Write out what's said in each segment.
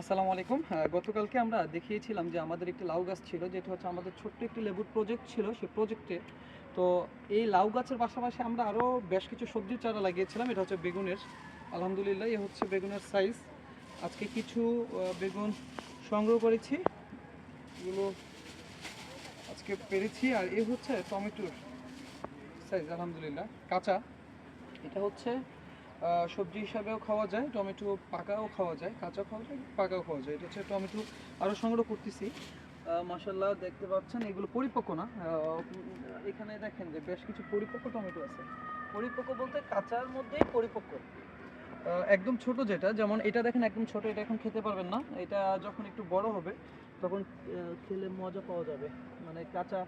আসসালামু আলাইকুম। গতকালকে আমরা দেখিয়েছিলাম যে আমাদের একটি লাউ গাছ ছিল, যেটা হচ্ছে আমাদের ছোট্ট একটি লেবুর প্রজেক্ট ছিল সেই প্রজেক্টে তো এই লাউ গাছের পাশাপাশি আমরা আরও বেশ কিছু সবজির চারা লাগিয়েছিলাম, এটা হচ্ছে বেগুনের। আলহামদুলিল্লাহ এ হচ্ছে বেগুনের সাইজ আজকে কিছু বেগুন সংগ্রহ করেছি, এগুলো আজকে পেরেছি, আর এ হচ্ছে টমেটোর সাইজ আলহামদুলিল্লাহ, কাঁচা। এটা হচ্ছে সবজি হিসাবেও খাওয়া যায়, টমেটো পাকাও খাওয়া যায়, কাঁচা খাওয়া যায়, পাকাও খাওয়া যায়। এটা হচ্ছে টমেটো আরও সংগ্রহ করতেছি। মাসাল্লাহ দেখতে পাচ্ছেন, এগুলো পরিপক্ক না। এখানে দেখেন যে বেশ কিছু পরিপক্ক টমেটো আছে। পরিপক্ক বলতে কাঁচার মধ্যেই পরিপক্ক। একদম ছোট যেটা, যেমন এটা দেখেন একদম ছোট, এটা এখন খেতে পারবেন না। এটা যখন একটু বড় হবে, তখন খেলে মজা পাওয়া যাবে। মানে কাঁচা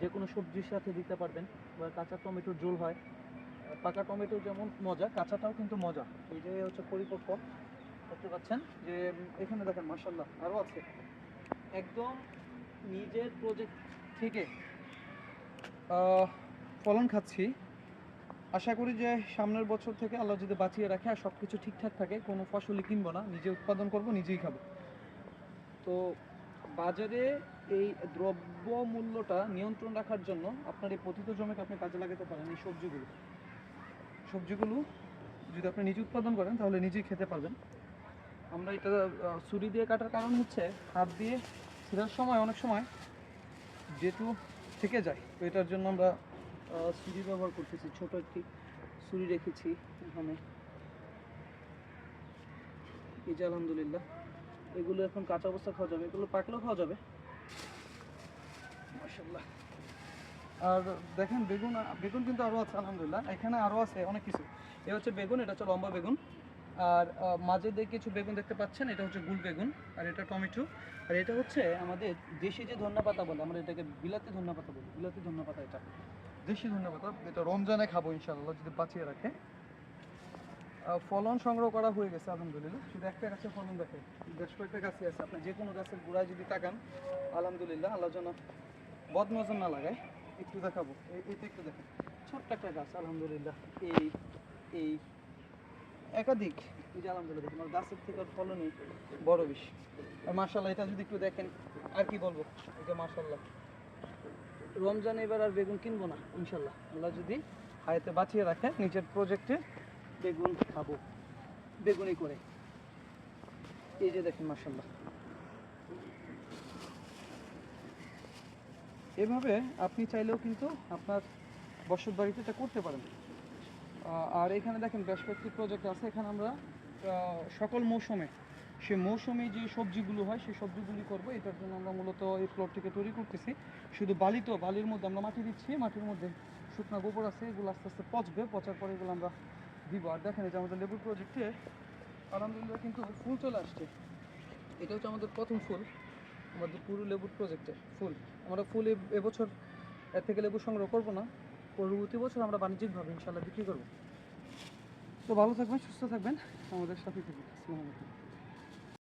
যে কোনো সবজির সাথে দিতে পারবেন, বা কাঁচা টমেটোর ঝোল হয়। পাকা টমেটো যেমন মজা, কাঁচাটাও কিন্তু মজা। এই যে হচ্ছে পরিপক্ক, দেখতে পাচ্ছেন? যে এখানে দেখেন মাসাল্লাহ আরও আছে। একদম নিজের প্রজেক্ট থেকে ফলন খাচ্ছি। আশা করি যে সামনের বছর থেকে আল্লাহ যদি বাঁচিয়ে রাখে আর সব কিছু ঠিকঠাক থাকে, কোনো ফসলই কিনবো না, নিজে উৎপাদন করব, নিজেই খাব। তো বাজারে এই দ্রব্য মূল্যটা নিয়ন্ত্রণ রাখার জন্য আপনার এই পতিত জমিকে আপনি কাজে লাগাতে পারেন এই সবজিগুলো। সবজিগুলো যদি আপনি নিজে উৎপাদন করেন, তাহলে নিজেই খেতে পারবেন। আমরা এটা ছুরি দিয়ে কাটার কারণ হচ্ছে, হাত দিয়ে ছিঁড়ার সময় অনেক সময় যেটু থেকে যায়, তো এটার জন্য আমরা ছুরি ব্যবহার করতেছি। ছোট একটি ছুরি রেখেছি এখানে। এই যে আলহামদুলিল্লাহ, এগুলো এখন কাঁচা অবস্থা খাওয়া যাবে। এগুলো পাকলেও খাওয়া যাবে। মাশাআল্লাহ। আর দেখেন বেগুন বেগুন কিন্তু আরও আছে, আলহামদুলিল্লাহ। এখানে আরও আছে অনেক কিছু। এ হচ্ছে বেগুন, এটা হচ্ছে লম্বা বেগুন। আর মাঝে দিয়ে কিছু বেগুন দেখতে পাচ্ছেন, এটা হচ্ছে গুল বেগুন, আর এটা টমেটো। আর এটা হচ্ছে আমাদের দেশি যে ধন্যা পাতা বলে, আমরা এটাকে বিলাতি ধন্যা পাতা বলি। বিলাতি ধন্যা পাতা এটা। দেশি ধন্যা পাতা, এটা রমজানে খাব ইনশাআল্লাহ, যদি বাঁচিয়ে রাখে। ফলন সংগ্রহ করা হয়ে গেছে, আলহামদুলিল্লাহ। শুধু একটা গাছে ফলন দেখে বেশ কয়েকটা গাছে আছে। আপনি যে কোনো গাছের গোড়ায় যদি তাকান, আলহামদুলিল্লাহ, আল্লাহ যেন বদনজর না লাগায়। একটু দেখাবো। এই- এইটা একটু দেখেন ছোট্ট একটা গাছ আলহামদুলিল্লাহ। এই এই একাধিক। এই যে আলহামদুলিল্লাহ দেখুন গাছের থেকে আর ফলনই বড় বেশি। আর মার্শাল্লাহ এটা যদি একটু দেখেন আর কি বলব? এটা মার্শাল্লাহ রমজান এবার আর বেগুন কিনবো না ইনশাল্লাহ আল্লাহ যদি হায়াতে বাঁচিয়ে রাখে নিজের প্রজেক্টে। বেগুন খাব। বেগুনি করে। এই যে দেখেন মার্শাল্লাহ এভাবে আপনি চাইলেও কিন্তু আপনার বসত বাড়িতে এটা করতে পারেন। আর এখানে দেখেন বেশ কয়েকটি প্রজেক্ট আছে। এখানে আমরা সকল মৌসুমে সে মৌসুমে যে সবজিগুলো হয়, সেই সবজিগুলি করব। এটার জন্য আমরা মূলত এই প্লটটিকে তৈরি করতেছি। শুধু বালি তো, বালির মধ্যে আমরা মাটি দিচ্ছি। মাটির মধ্যে শুকনো গোবর আছে, এগুলো আস্তে আস্তে পচবে। পচার পরে এগুলো আমরা দিব। আর দেখেন যে আমাদের লেবুর প্রজেক্টে আলহামদুলিল্লাহ কিন্তু ফুল চলে আসছে। এটা হচ্ছে আমাদের প্রথম ফুল। আমাদের পুরো লেবুর প্রজেক্টে ফুল। আমরা ফুল এবছর এর থেকে লেবু সংগ্রহ করব না, পরবর্তী বছর আমরা বাণিজ্যিকভাবে ইনশাল্লাহ বিক্রি করব। তো ভালো থাকবেন, সুস্থ থাকবেন। আমাদের সাথে থাকবেন